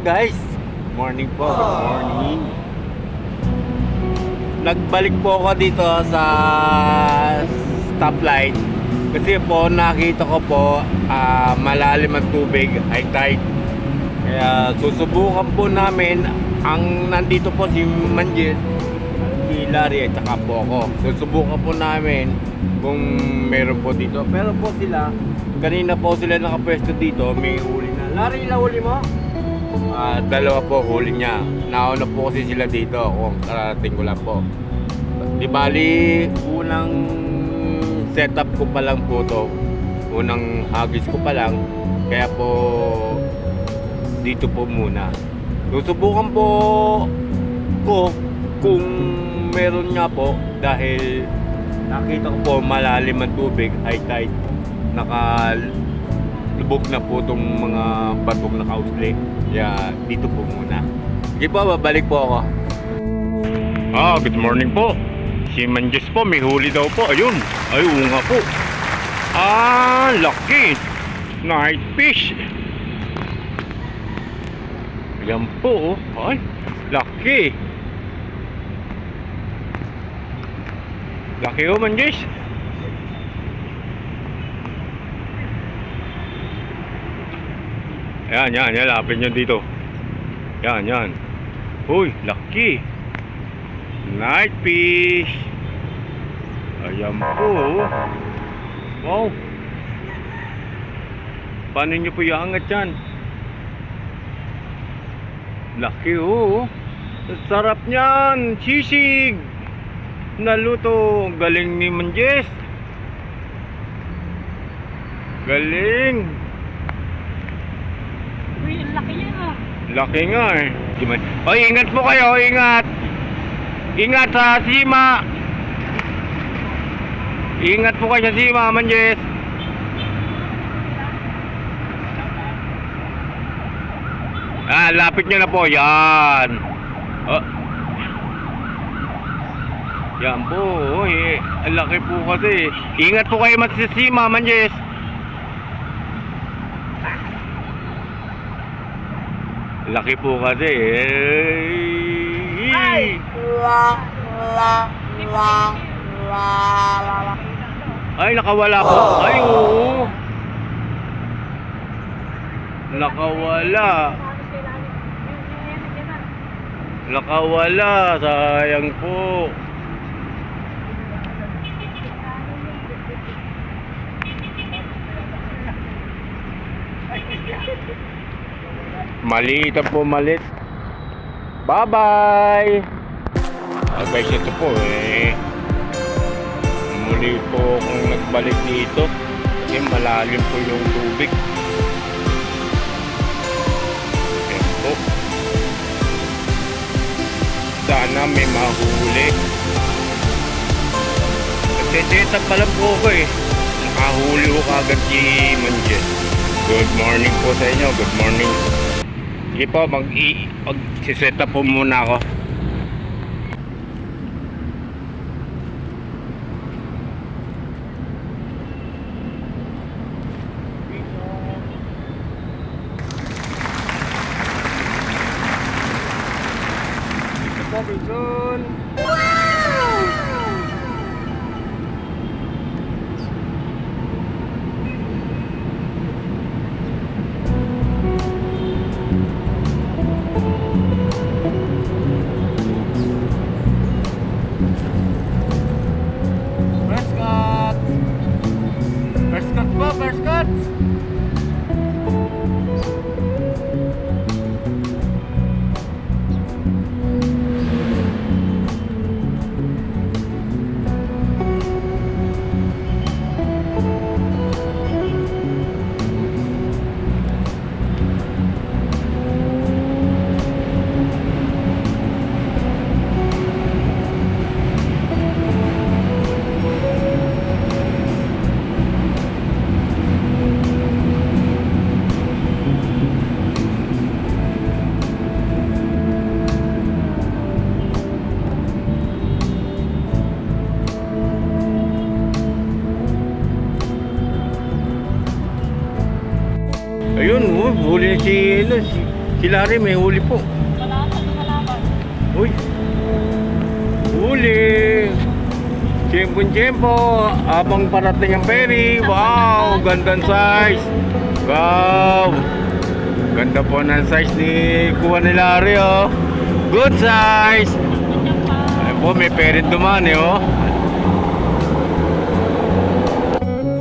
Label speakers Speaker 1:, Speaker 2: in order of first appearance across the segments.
Speaker 1: guys. Morning po. Good morning. Nagbalik po ako dito sa stoplight kasi po nakita ko po ah, malalim ang tubig, high tide. Kaya susubukan po namin ang nandito po si Manjit, si Larry at saka po ako. Susubukan po namin kung meron po dito. Pero po sila, kanina po sila nakapwesto dito, may huli na. Larry, ilang huli mo? Ah, dalawa po huli niya. Nauna po kasi sila dito kung karating ko lang po. Di bali, unang setup ko pa lang po to. Unang hagis ko pa lang. Kaya po, dito po muna. Susubukan po ko kung meron nga po dahil nakita ko po malalim ang tubig, high tide. Naka lubog na po itong mga batong nakausli. Kaya dito po muna. Sige po, babalik po ako. Ah, good morning po. Si Manjes po, may huli daw po. Ayun. Ay, oo nga po. Ah, lucky. Night fish. Yan po. oh. Ay, lucky. Lucky oh, Manjes. Yan, yan, yan. Lapit nyo dito. Yan, yan. Uy, lucky. Night fish. Ayan po. Wow. Paano nyo po iangat yan? Laki oh. Sarap niyan. Sisig. Naluto. Galing ni Manjes. Galing.
Speaker 2: Uy, ang laki niya ah.
Speaker 1: Laki nga eh. Man- Oy, ingat po kayo, ingat. Ingat sa sima. Ingat po kayo sa sima, Manjes. Ah, lapit nyo na po. Yan. Oh. Yan po. Oy, ang laki po kasi. Ingat po kayo magsisima, Manjes. Laki po kasi. Eh.
Speaker 2: Ay!
Speaker 1: Ay, nakawala po. Ay, oo. Nakawala. Nakawala. Sayang po. Maliit na po, malit. Bye-bye! Ah, guys, ito po eh. Muli po akong nagbalik dito. Kasi malalim po yung tubig. Ayan po. Sana may mahuli. Nagsisetup pa lang po ako eh. Nakahuli ko kagad si Manjet. Good morning po sa inyo. Good morning. Sige po, mag i mag up po muna ako. Ayun, na si, si may huli po.
Speaker 2: Wala sa lumalaban.
Speaker 1: Uy! Huli! Tiyempo-tiyempo! Abang parating ang ferry! Wow! Gandang size! Wow! Ganda po ng size ni Kuha ni Larry oh! Good size! Ay po, may ferry duman eh oh!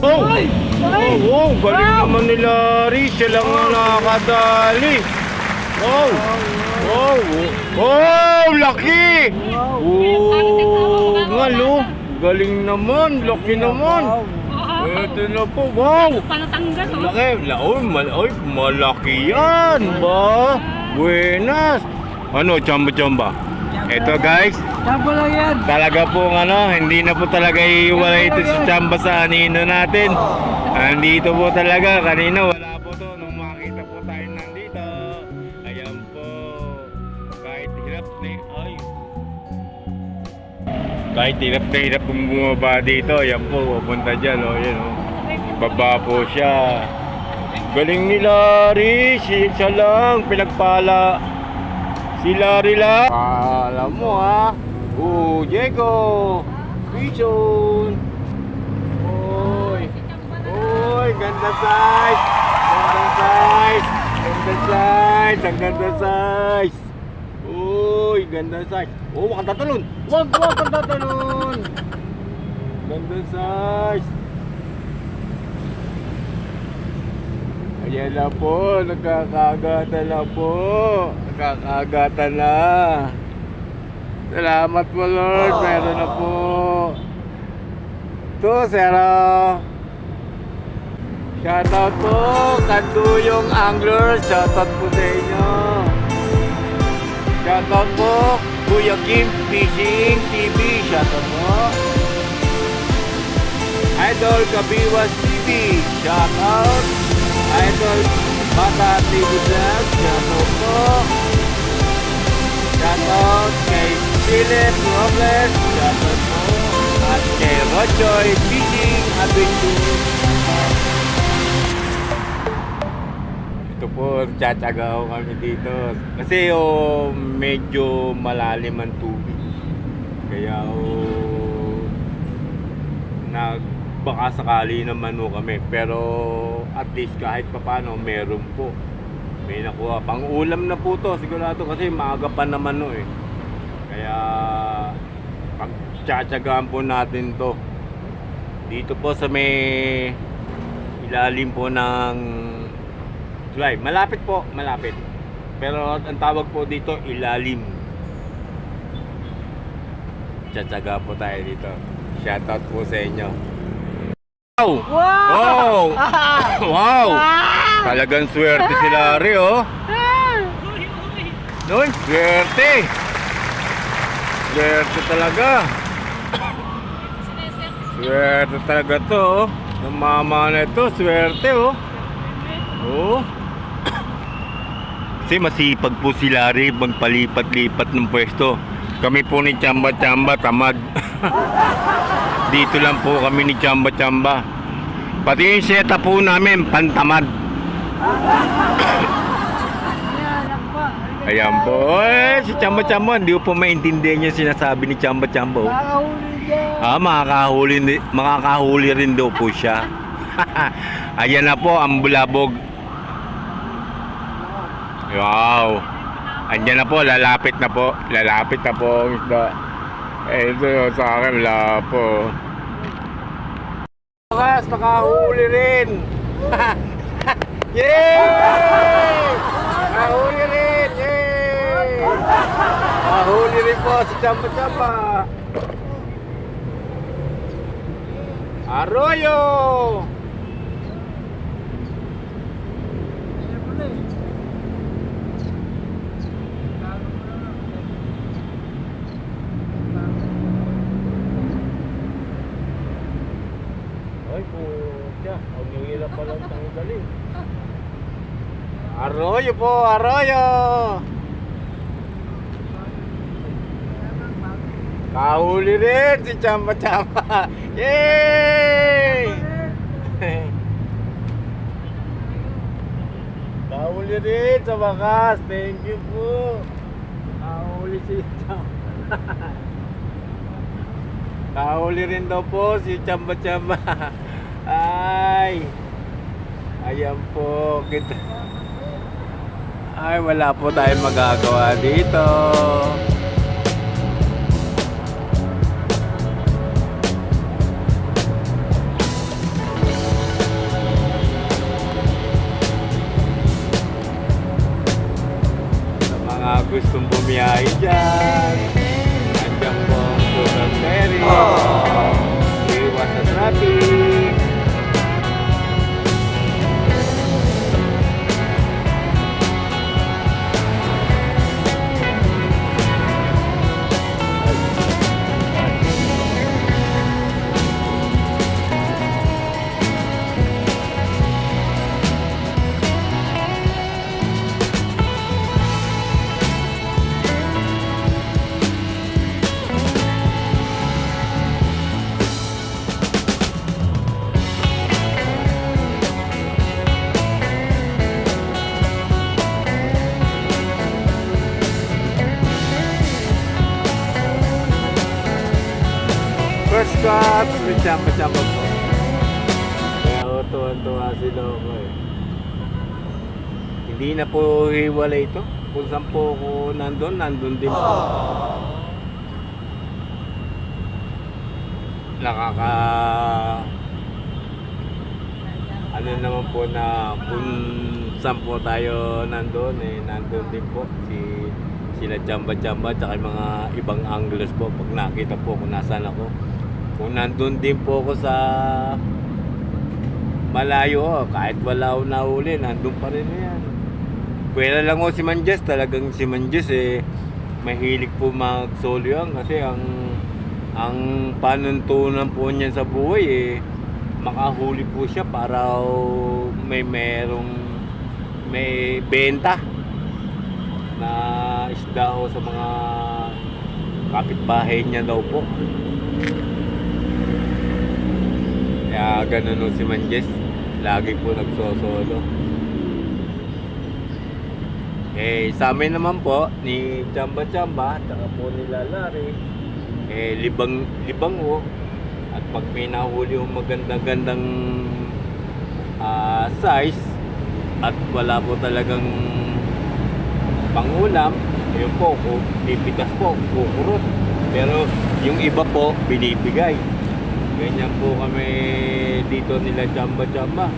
Speaker 1: Oh! Oh, wow! Galing naman ni Larry! Siya lang ang nakakadali! Wow! Wow! Wow! Laki! Oh! Ngalo! Galing naman! Laki naman! Ito na po! Wow!
Speaker 2: Panatanggal, oh.
Speaker 1: Laki! La- Oy, mal oy, malaki yan! Ba? Buenas! Ano, chamba-chamba? Ito guys,
Speaker 3: Sampo lang yan.
Speaker 1: talaga po ano, hindi na po talaga iwalay ito si Chamba sa anino natin. Andito po talaga, kanina wala po to nung makita po tayo nandito. Ayan po. Kahit hirap na ay. Kahit hirap na hirap kung bumaba dito, ayan po, pupunta dyan, oh, yan, oh. Baba po siya. Galing ni Larry, si- siya lang, pinagpala. Si Larry lang. Alam mo ha. Oh, Diego. Vision. Oy. Oy, ganda size. Ganda size. Ganda size. Ang ganda size. Uy, ganda size. Oh, wag kang. Wag, wag kang tatalon. Ganda size. Ayan na po, nagkakagatan na po. Nagkakagatan na. Salamat po Lord, meron na po. Ito, Sero. Shoutout po, Kanduyong Angler. Shoutout po sa inyo. Shoutout po, Kuya Kim Fishing TV. Shoutout po. Idol Kabiwas TV. Shoutout. Idol Bata TV Vlog. Shoutout po. Shoutout kay Philip Robles. Shoutout po. At kay Rojoy Fishing Adventure. Po, tsatsagaw kami dito. Kasi oh, medyo malalim ang tubig. Kaya oh, nagbaka sakali naman ho kami. Pero at least kahit papano meron po. May nakuha. Pang ulam na po to sigurado kasi maaga pa naman no eh. Kaya pag tsatsagaan po natin to. Dito po sa may ilalim po ng July. Malapit po, malapit. Pero ang tawag po dito, ilalim. Tsatsaga po tayo dito. Shoutout po sa inyo. Wow! Wow! wow! Talagang swerte si Larry, oh. Noy, swerte! Swerte talaga. Swerte talaga to, oh. Ang mama na ito, swerte, oh. Oo. Kasi masipag po si Larry magpalipat-lipat ng pwesto. Kami po ni Chamba Chamba tamad. Dito lang po kami ni Chamba Chamba. Pati yung seta po namin pantamad. Ayan po. Eh, si Chamba Chamba, hindi po maintindihan yung sinasabi ni Chamba Chamba. oh. Ah, makakahuli, makakahuli rin daw po siya. Ayan na po ang bulabog. Wow. Andiyan na po, lalapit na po. Lalapit na po ang isda. Eh, ito sa akin, wala po. Bukas, nakahuli rin. Yay! Nakahuli rin! Yay! Nakahuli rin po si Chamba Chamba. Arroyo! Arroyo po, arroyo! Kahuli rin si Chamba. Yay! Nahuli rin sa wakas. Thank you po. Nahuli si Nahuli rin daw po si Chamba. Ay. Ayan po. Kita. Ay, wala po tayong magagawa dito. Sa mga gustong bumiyahe dyan, cut, may chamba-chamba po. Ako tuwan-tuwa si Loco eh. Hindi na po hiwalay ito. Kung saan po ako nandun, nandun din po. Nakaka... Ano naman po na kung saan po tayo nandun eh, nandun din po si sila Jamba Jamba yung mga ibang anglers po pag nakita po kung nasaan ako kung nandun din po ako sa malayo oh, kahit wala ako nahuli nandun pa rin yan pwera lang ako si Manjes talagang si Manjes eh mahilig po mag solo yan kasi ang ang panuntunan po niyan sa buhay eh makahuli po siya para may merong may benta na isda sa mga kapitbahay niya daw po. Kaya ganun ho si Manjes. Lagi po nagsosolo. Eh, sa amin naman po, ni Chamba Chamba, tsaka po ni Lalari, eh, libang, libang ho. At pag may nahuli yung maganda-gandang ah, size, at wala po talagang pangulam, yun po, pipitas po, kukurot. Pero yung iba po, binibigay. Ganyan po kami dito nila Jamba Jamba.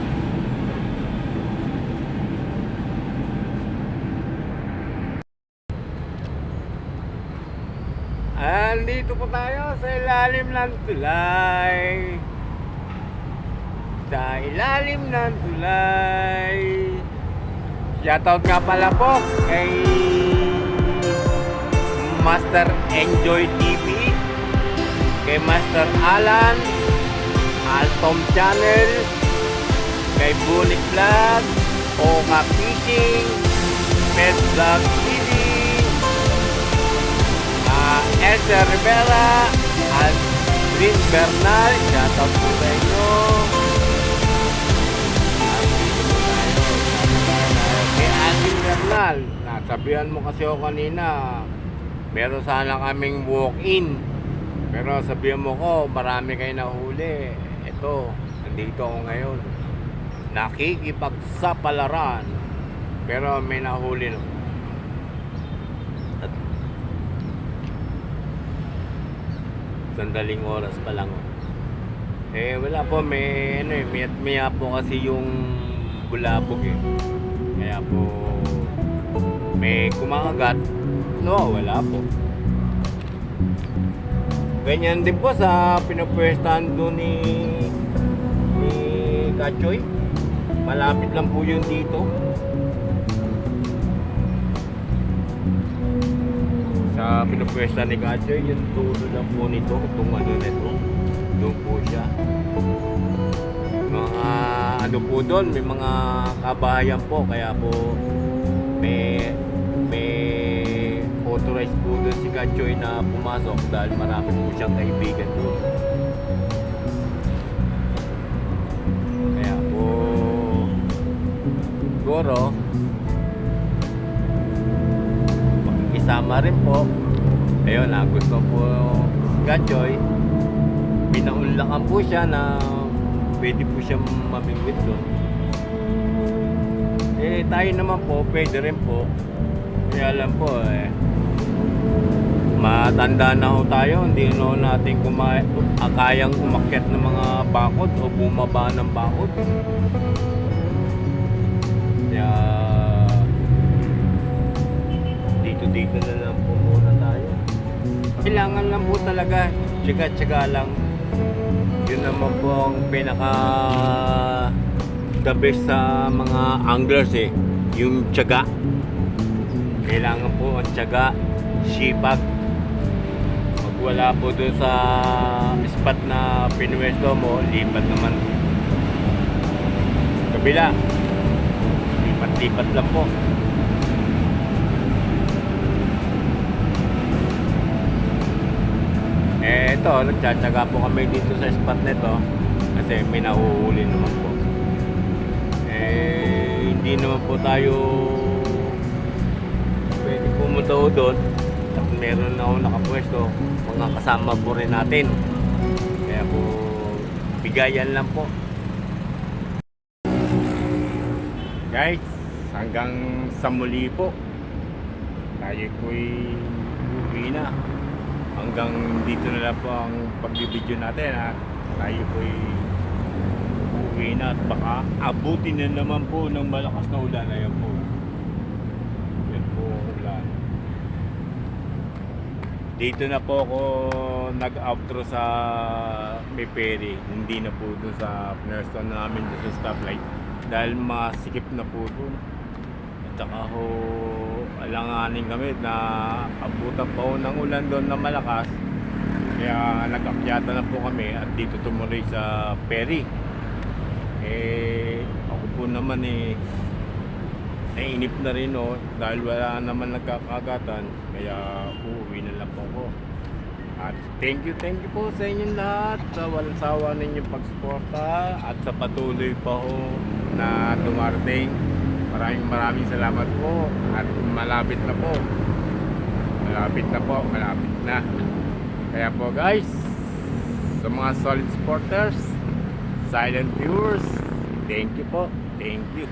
Speaker 1: Andito po tayo sa ilalim ng tulay. Sa ilalim ng tulay. Shoutout nga pala po kay Master Enjoy TV, kay Master Alan, Altom Channel, kay Bunik Vlog, Oka Fishing, Pet Vlog TV, uh, Elsa Rivera, at Green Bernal, shoutout po sa inyo. Kay Alvin Bernal, nasabihan mo kasi ako kanina, meron sana kaming walk-in. Pero sabihan mo ko, marami kayo nahuli. Ito, nandito ako ngayon. Nakikipagsapalaran. Pero may nahuli naman. At sandaling oras pa lang. Eh wala po may ano eh may maya po kasi yung bulabog eh. Kaya po may kumakagat. No, wala po. Ganyan din po sa pinupwestahan doon ni ni Kachoy. Malapit lang po yun dito. Sa pinupwesta ni Kachoy, yung dulo lang po nito, itong ano nito. Doon po siya. Mga ano po doon, may mga kabahayan po, kaya po may authorized po doon si Kachoy na pumasok dahil marami po siyang kaibigan doon. Kaya po, siguro, pakikisama rin po. Ayun, ah, gusto po si Kachoy, pinaunlakan po siya na pwede po siya mamingwit doon. Eh, tayo naman po, pwede rin po. Kaya lang po eh matanda na ho tayo, hindi na ho natin kuma ah, kayang umakyat ng mga bakod o bumaba ng bakod. Kaya dito-dito na lang po muna tayo. Kailangan lang po talaga, tsaga-tsaga lang. Yun naman po ang pinaka the best sa mga anglers eh, yung tsaga. Kailangan po ang tsaga, sipag. Wala po doon sa spot na pinuwesto mo, lipat naman. Kabila, lipat-lipat lang po. Eh, ito, nagtsatsaga po kami dito sa spot nito kasi may nahuhuli naman po. Eh, hindi naman po tayo pwede pumunta doon at meron na ako nakapwesto mga kasama po rin natin. Kaya po, bigayan lang po. Guys, hanggang sa muli po. Tayo po'y uwi na hanggang dito na lang po ang pagbibideo natin ha. Tayo po'y uuwi na at baka abutin na naman po ng malakas na ulan. Ayan po. Yan po ang ulan. Dito na po ako nag-outro sa Peperi. Hindi na po doon sa Firestone namin doon sa stoplight. Dahil masikip na po doon. At saka ho, alanganin kami na abutan pa ho ng ulan doon na malakas. Kaya nag-akyata na po kami at dito tumuloy sa ferry. Eh, ako po naman eh, nainip na rin oh, dahil wala naman nagkakagatan. Kaya uuwi na lang po ako. At thank you, thank you po sa inyong lahat sa walang sawa ninyong pagsuporta at sa patuloy pa ho na dumarating. Maraming maraming salamat po at malapit na po. Malapit na po, malapit na. Kaya po guys, sa mga solid supporters, silent viewers, thank you po. Thank you.